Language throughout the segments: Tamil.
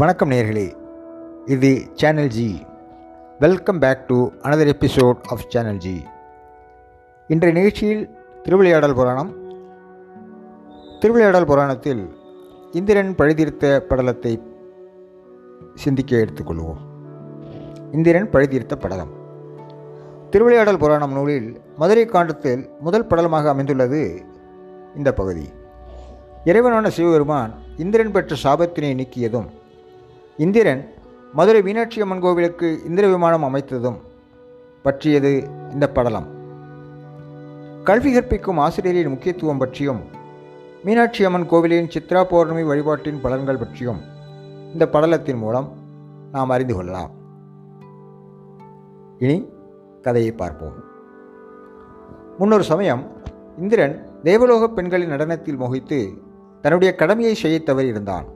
வணக்கம் நேர்களே. இது channel G welcome back to another episode of channel G இன்றைய நிகழ்ச்சியில் திருவிளையாடல் புராணம். திருவிளையாடல் புராணத்தில் இந்திரன் பழுதீர்த்த படலத்தை சிந்திக்க எடுத்துக்கொள்வோம். இந்திரன் பழுதீர்த்த படலம். திருவிளையாடல் புராணம் நூலில் மதுரை காண்டத்தில் முதல் படலமாக அமைந்துள்ளது இந்த பகுதி. இறைவனான சிவபெருமான் இந்திரன் பெற்ற சாபத்தினை நீக்கியதும் இந்திரன் மதுரை மீனாட்சி அம்மன் கோவிலுக்கு இந்திர விமானம் அமைத்ததும் பற்றியது இந்த படலம். கல்வி கற்பிக்கும் ஆசிரியரின் முக்கியத்துவம் பற்றியும் மீனாட்சி அம்மன் கோவிலின் சித்ரா பௌர்ணமி வழிபாட்டின் பலன்கள் பற்றியும் இந்த படலத்தின் மூலம் நாம் அறிந்து கொள்ளலாம். இனி கதையை பார்ப்போம். முன்னொரு சமயம் இந்திரன் தேவலோக பெண்களின் நடனத்தில் மோகித்து தன்னுடைய கடமையை செய்ய தவறியிருந்தான்.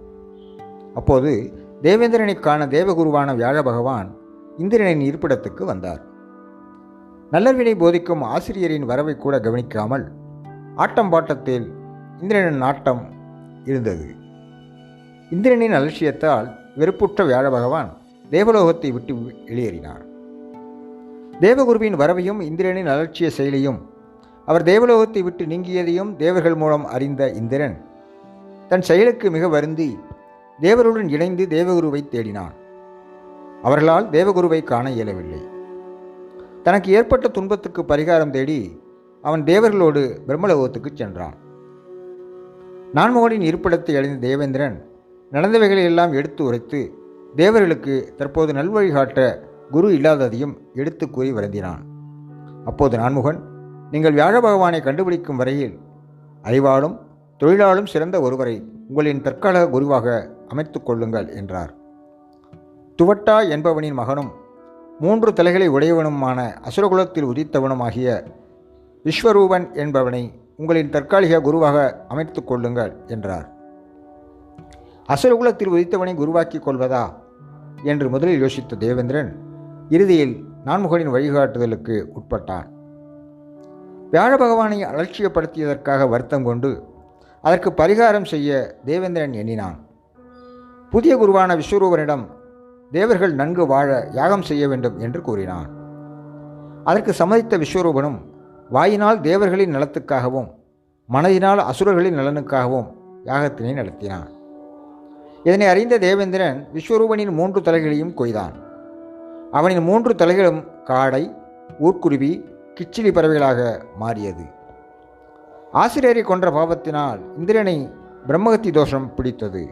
அப்போது தேவேந்திரனை காண தேவகுருவான வியாழ பகவான் இந்திரனின் இருப்பிடத்துக்கு வந்தார். நல்லவினை போதிக்கும் ஆசிரியரின் வரவை கூட கவனிக்காமல் ஆட்டம் பாட்டத்தில் இந்திரனின் நாட்டம் இருந்தது. இந்திரனின் அலட்சியத்தால் வெறுப்புற்ற வியாழ பகவான் தேவலோகத்தை விட்டு வெளியேறினார். தேவகுருவின் வரவையும் இந்திரனின் அலட்சிய செயலையும் அவர் தேவலோகத்தை விட்டு நீங்கியதையும் தேவர்கள் மூலம் அறிந்த இந்திரன் தன் செயலுக்கு மிக வருந்தி தேவருடன் இணைந்து தேவகுருவை தேடினான். அவர்களால் தேவகுருவை காண இயலவில்லை. தனக்கு ஏற்பட்ட துன்பத்துக்கு பரிகாரம் தேடி அவன் தேவர்களோடு பிரம்மலோகத்துக்கு சென்றான். நான்முகனின் இருப்பிடத்தை அழிந்த தேவேந்திரன் நடந்தவைகளை எல்லாம் எடுத்து உரைத்து தேவர்களுக்கு தற்போது நல்வழி காட்ட குரு இல்லாததையும் எடுத்து கூறி வருந்தினான். அப்போது நான்முகன் நீங்கள் வியாழ பகவானை கண்டுபிடிக்கும் வரையில் அறிவாலும் தொழிலாலும் சிறந்த ஒருவரை உங்களின் தற்கால குருவாக அமைத்து கொள்ளுங்கள் என்றார். துவட்டா என்பவனின் மகனும் மூன்று தலைகளை உடையவனுமான அசுரகுலத்தில் உதித்தவனுமாகிய விஸ்வரூபன் என்பவனை உங்களின் தற்காலிக குருவாக அமைத்து கொள்ளுங்கள் என்றார். அசுரகுலத்தில் உதித்தவனை குருவாக்கிக் கொள்வதா என்று முதலில் யோசித்த தேவேந்திரன் இறுதியில் நான்முகனின் வழிகாட்டுதலுக்கு உட்பட்டான். வியாழ பகவானை அலட்சியப்படுத்தியதற்காக வருத்தம் கொண்டு அதற்கு பரிகாரம் செய்ய தேவேந்திரன் எண்ணினான். புதிய குருவான விஸ்வரூபனிடம் தேவர்கள் நன்கு வாழ யாகம் செய்ய வேண்டும் என்று கூறினான். அதற்கு சம்மதித்த விஸ்வரூபனும் வாயினால் தேவர்களின் நலத்துக்காகவும் மனதினால் அசுரர்களின் நலனுக்காகவும் யாகத்தினை நடத்தினான். இதனை அறிந்த தேவேந்திரன் விஸ்வரூபனின் மூன்று தலைகளையும் கொய்தான். அவனின் மூன்று தலைகளும் காடை ஊர்க்குருவி கிச்சிலி பறவைகளாக மாறியது. ஆசிரியரை கொன்ற பாவத்தினால் இந்திரனை பிரம்மகத்தி தோஷம் பிடித்தது.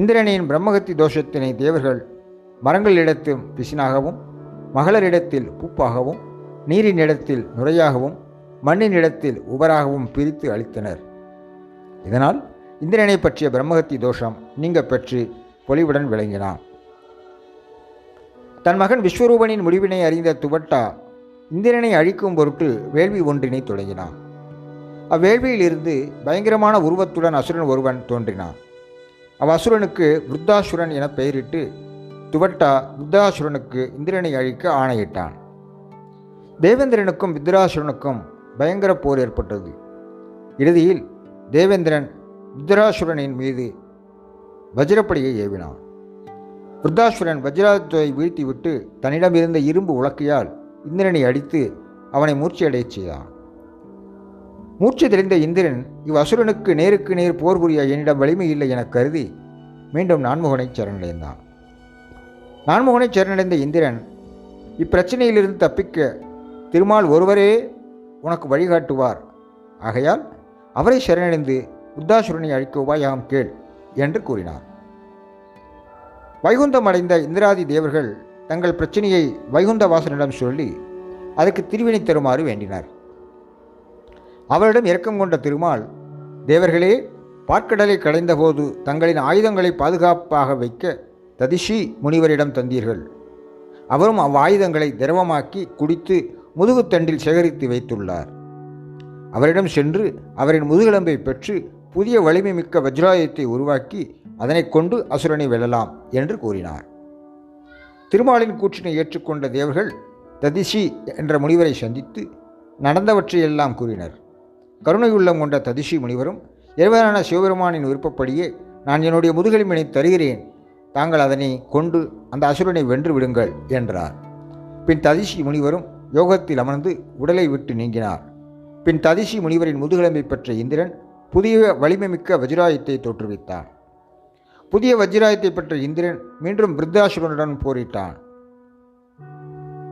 இந்திரனின் பிரம்மகத்தி தோஷத்தினை தேவர்கள் மரங்களிடத்தில் பிசினாகவும் மகளிரிடத்தில் பூப்பாகவும் நீரின் இடத்தில் நுரையாகவும் மண்ணின் இடத்தில் உபராகவும் பிரித்து அளித்தனர். இதனால் இந்திரனை பற்றிய பிரம்மகத்தி தோஷம் நீங்க பெற்று பொலிவுடன் விளங்கினான் தன் மகன் விஸ்வரூபனின் முடிவினை அறிந்த துவட்டா இந்திரனை அழிக்கும் பொருட்டு வேள்வி ஒன்றினை தொடங்கினான். அவ்வேள்வியிலிருந்து பயங்கரமான உருவத்துடன் அசுரன் ஒருவன் தோன்றினான். அவ் அசுரனுக்கு விருத்தாசுரன் என பெயரிட்டு துவட்டா விருத்தாசுரனுக்கு இந்திரனை அழிக்க ஆணையிட்டான். தேவேந்திரனுக்கும் வித்ராசுரனுக்கும் பயங்கர போர் ஏற்பட்டது. இறுதியில் தேவேந்திரன் வித்ராசுரனின் மீது வஜ்ரப்படியை ஏவினான். விருத்தாசுரன் வஜ்ராத்துவை வீழ்த்திவிட்டு தன்னிடமிருந்த இரும்பு உலக்கையால் இந்திரனை அடித்து அவனை மூர்ச்சியடையச் செய்தான். மூச்சு தெளிந்த இந்திரன் இவ் அசுரனுக்கு நேருக்கு நேர் போர் புரிய என்னிடம் வலிமை இல்லை என கருதி மீண்டும் நான்முகனை சரணடைந்தான். நான்முகனை சரணடைந்த இந்திரன் இப்பிரச்சனையிலிருந்து தப்பிக்க திருமால் ஒருவரே உனக்கு வழிகாட்டுவார். ஆகையால் அவரை சரணடைந்து புத்தாசுரனை அழிக்க உபாயம் கேள் என்று கூறினார். வைகுந்தம் அடைந்த இந்திராதி தேவர்கள் தங்கள் பிரச்சனையை வைகுந்த வாசனிடம் சொல்லி அதற்கு திருவினை தருமாறு வேண்டினார். அவரிடம் இரக்கம் கொண்ட திருமால் தேவர்களே பாற்கடலை கடைந்தபோது தங்களின் ஆயுதங்களை பாதுகாப்பாக வைக்க ததிஷி முனிவரிடம் தந்தீர்கள். அவரும் அவ்வாயுதங்களை திரவமாக்கி குடித்து முதுகுத்தண்டில் சேகரித்து வைத்துள்ளார். அவரிடம் சென்று அவரின் முதுகெலும்பை பெற்று புதிய வலிமை மிக்க வஜ்ராயத்தை உருவாக்கி அதனை கொண்டு அசுரனை வெல்லலாம் என்று கூறினார். திருமாலின் கூற்றினை ஏற்றுக்கொண்ட தேவர்கள் ததிஷி என்ற முனிவரை சந்தித்து நடந்தவற்றையெல்லாம் கூறினர். கருணை உள்ளம் கொண்ட ததிஷி முனிவரும் இறைவனான சிவபெருமானின் விருப்பப்படியே நான் என்னுடைய முதுகெலும்பினை தருகிறேன். தாங்கள் அதனை கொண்டு அந்த அசுரனை வென்று விடுங்கள் என்றார். பின் ததிசி முனிவரும் யோகத்தில் அமர்ந்து உடலை விட்டு நீங்கினார். பின் ததிசி முனிவரின் முதுகெலும்பை பெற்ற இந்திரன் புதிய வலிமைமிக்க வஜ்ராயத்தை தோற்றுவித்தான் புதிய வஜ்ராயத்தை பெற்ற இந்திரன் மீண்டும் விருத்தாசுரனுடன் போரிட்டான்.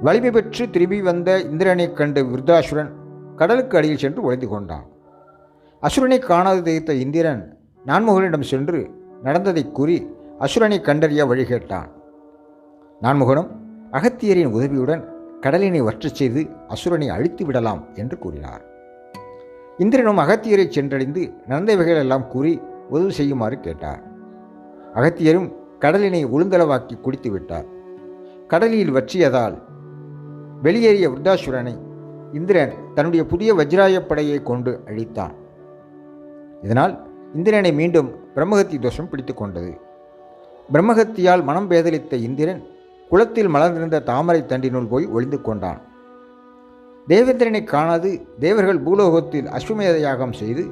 வலிமை பெற்று திரும்பி வந்த இந்திரனைக் கண்டு விருத்தாசுரன் கடலுக்கு அடியில் சென்று ஒளிந்து கொண்டான். அசுரனை காணாது தைத்த இந்திரன் நான்முகனிடம் சென்று நடந்ததை கூறி அசுரனை கண்டறிய வழி கேட்டான். நான்முகனும் அகத்தியரின் உதவியுடன் கடலினை வற்றச் செய்து அசுரனை அழித்து விடலாம் என்று கூறினார். இந்திரனும் அகத்தியரை சென்றடைந்து நடந்தவைகளெல்லாம் கூறி உதவி செய்யுமாறு கேட்டார். அகத்தியரும் கடலினை உளுந்தளவாக்கி குடித்து விட்டார் கடலில் வற்றியதால் வெளியேறிய விருத்தாசுரனை இந்திரன் தன்னுடைய புதிய வஜ்ராய படையை கொண்டு அழித்தான். இதனால் இந்திரனை மீண்டும் பிரம்மகத்தி தோஷம் பிடித்து கொண்டது. பிரம்மகத்தியால் மனம் பேதலித்த இந்திரன் குளத்தில் மலர்ந்திருந்த தாமரை தண்டினுள் போய் ஒளிந்து கொண்டான். தேவேந்திரனை காணாது தேவர்கள் பூலோகத்தில் அஸ்வமேத யாகம் செய்து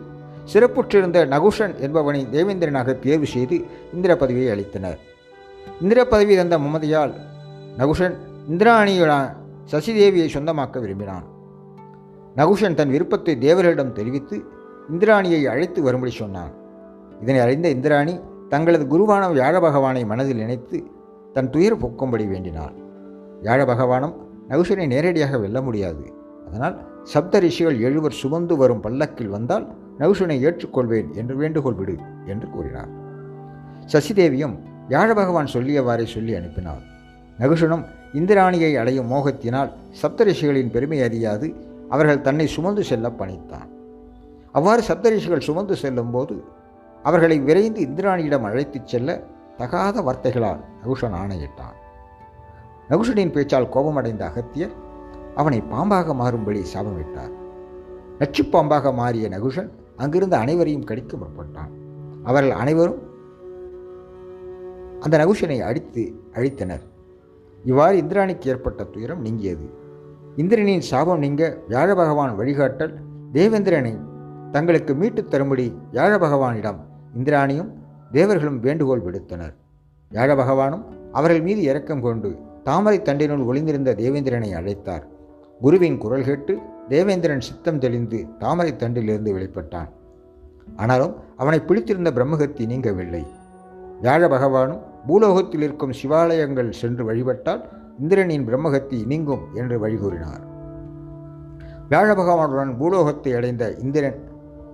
சிறப்புற்றிருந்த நகுஷன் என்பவனை தேவேந்திரனாக தேர்வு செய்து இந்திர பதவியை அளித்தனர். இந்திர பதவி தந்த மமதியால் நகுஷன் இந்திராணியுடன் சசிதேவியை சொந்தமாக்க விரும்பினான். நகுஷன் தன் விருப்பத்தை தேவர்களிடம் தெரிவித்து இந்திராணியை அழைத்து வரும்படி சொன்னான். இதனை அறிந்த இந்திராணி தங்களது குருவான வியாழ பகவானை மனதில் நினைத்து தன் துயர் போக்கும்படி வேண்டினாள். வியாழ பகவானும் நகுஷனை நேரடியாக வெல்ல முடியாது. அதனால் சப்த ரிஷிகள் எழுவர் சுமந்து வரும் பல்லக்கில் வந்தால் நகுஷனை ஏற்றுக்கொள்வேன் என்று வேண்டுகோள் விடு என்று கூறினார். சசிதேவியும் வியாழ பகவான் சொல்லியவாறே சொல்லி அனுப்பினார் நகுஷனும் இந்திராணியை அடையும் மோகத்தினால் சப்தரிஷிகளின் பெருமை அறியாது அவர்கள் தன்னை சுமந்து செல்ல பணித்தான். அவ்வாறு சப்தரிஷிகள் சுமந்து செல்லும்போது அவர்களை விரைந்து இந்திராணியிடம் அழைத்துச் செல்ல தகாத வார்த்தைகளால் நகுஷன் ஆணையிட்டான். நகுஷனின் பேச்சால் கோபமடைந்த அகத்தியர் அவனை பாம்பாக மாறும்படி சாபமிட்டார். நச்சு பாம்பாக மாறிய நகுஷன் அங்கிருந்த அனைவரையும் கடிக்க முற்பட்டான். அவர்கள் அனைவரும் அந்த நகுஷனை அடித்து அழித்தனர். இவ்வாறு இந்திராணிக்கு ஏற்பட்ட துயரம் நீங்கியது. இந்திரனின் சாபம் நீங்க வியாழ பகவான் வழிகாட்டல் தேவேந்திரனை தங்களுக்கு மீட்டுத் தரும்படி வியாழ பகவானிடம் இந்திராணியும் தேவர்களும் வேண்டுகோள் விடுத்தனர். வியாழ பகவானும் அவர்கள் மீது இரக்கம் கொண்டு தாமரை தண்டினுள் ஒளிந்திருந்த தேவேந்திரனை அழைத்தார். குருவின் குரல் கேட்டு தேவேந்திரன் சித்தம் தெளிந்து தாமரை தண்டிலிருந்து வெளிப்பட்டான். ஆனாலும் அவனை பிடித்திருந்த பிரம்மகத்தி நீங்கவில்லை. வியாழ பகவானும் பூலோகத்தில் இருக்கும் சிவாலயங்கள் சென்று வழிபட்டால் இந்திரனின் பிரம்மகத்தி நீங்கும் என்று வழிகூறினார். வியாழ பகவானுடன் பூலோகத்தை அடைந்த இந்திரன்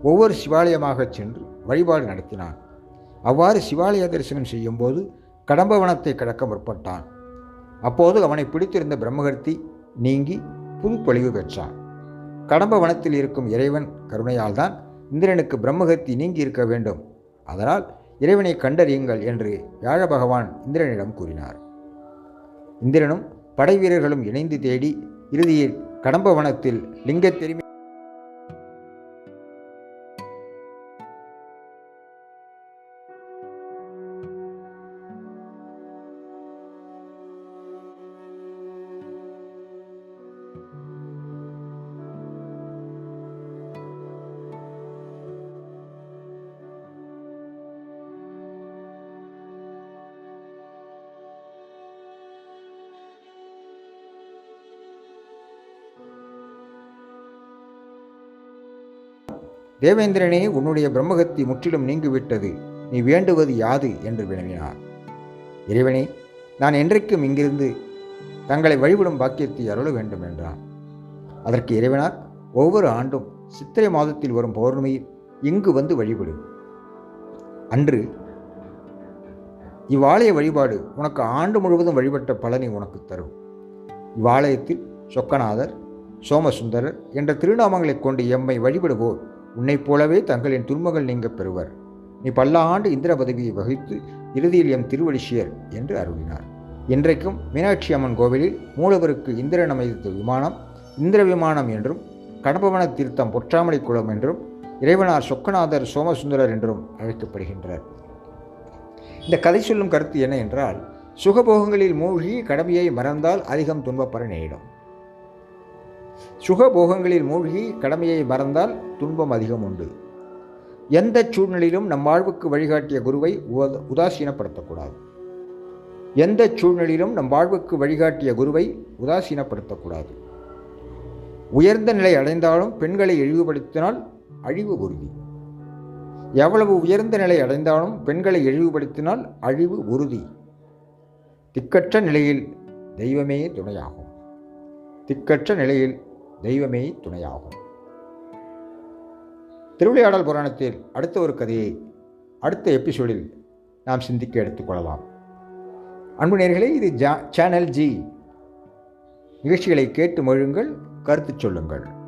ஒவ்வொரு சிவாலயமாகச் சென்று வழிபாடு நடத்தினான். அவ்வாறு சிவாலய தரிசனம் செய்யும்போது கடம்பவனத்தை கடக்க முற்பட்டான். அப்போது அவனை பிடித்திருந்த பிரம்மகர்த்தி நீங்கி புதுப்பொழிவு பெற்றான். கடம்ப வனத்தில் இருக்கும் இறைவன் கருணையால் தான் இந்திரனுக்கு பிரம்மகத்தி நீங்கி இருக்க வேண்டும். அதனால் இறைவனை கண்டறியுங்கள் என்று வியாழ பகவான் இந்திரனிடம் கூறினார். இந்திரனும் படை வீரர்களும் இணைந்து தேடி இறுதியில் கடம்ப வனத்தில் லிங்கத் தெரிமை தேவேந்திரனே உன்னுடைய பிரம்மகத்தி முற்றிலும் நீங்கிவிட்டது. நீ வேண்டுவது யாது? என்று வினவினார். இறைவனே நான் என்றைக்கும் இங்கிருந்து தங்களை வழிபடும் பாக்கியத்தை அருள வேண்டும் என்றான். அதற்கு இறைவனார் ஒவ்வொரு ஆண்டும் சித்திரை மாதத்தில் வரும் பௌர்ணமியில் இங்கு வந்து வழிபடும் அன்று இவ்வாலய வழிபாடு உனக்கு ஆண்டு முழுவதும் வழிபட்ட பலனை உனக்கு தரும். இவ்வாலயத்தில் சொக்கநாதர் சோமசுந்தரர் என்ற திருநாமங்களைக் கொண்டு எம்மை வழிபடுவோர் உன்னைப் போலவே தங்களின் துன்பங்கள் நீங்கப் பெறுவர். நீ பல்லாண்டு இந்திர பதவியை வகித்து இறுதியில் எம் திருவடிஷியர் என்று அருளினார். இன்றைக்கும் மீனாட்சி அம்மன் கோவிலில் மூலவருக்கு இந்திரன் அமைத்த விமானம் இந்திர விமானம் என்றும் கடம்பவன தீர்த்தம் பொற்றாமலை குளம் என்றும் இறைவனார் சொக்கநாதர் சோமசுந்தரர் என்றும் அழைக்கப்படுகின்றனர். இந்த கதை சொல்லும் கருத்து என்ன என்றால் சுகபோகங்களில் மூழ்கி கடமையை மறந்தால் அதிகம் துன்பப்பட நேரிடும். சுகபோகங்களில் மூழ்கி கடமையை மறந்தால் துன்பம் அதிகம் உண்டு. எந்த சூழ்நிலையிலும் நம் வாழ்வுக்கு வழிகாட்டிய குருவை உத- உதாசீனப்படுத்தக்கூடாது. எந்த சூழ்நிலையிலும் நம் வாழ்வுக்கு வழிகாட்டிய குருவை உதாசீனப்படுத்தக்கூடாது. உயர்ந்த நிலை அடைந்தாலும் பெண்களை இழிவுபடுத்தினால் அழிவு உறுதி. எவ்வளவு உயர்ந்த நிலை அடைந்தாலும் பெண்களை இழிவுபடுத்தினால் அழிவு உறுதி. திக்கற்ற நிலையில் தெய்வமே துணையாகும். திக்கற்ற நிலையில் தெய்வமே துணையாகும். திருவிளையாடல் புராணத்தில் அடுத்த ஒரு கதையை அடுத்த எபிசோடில் நாம் சிந்திக்க எடுத்துக்கொள்ளலாம் அன்பு நேர்களே இது ஜா சேனல் ஜி நிகழ்ச்சிகளை கேட்டு மழுங்கள் கருத்து சொல்லுங்கள்.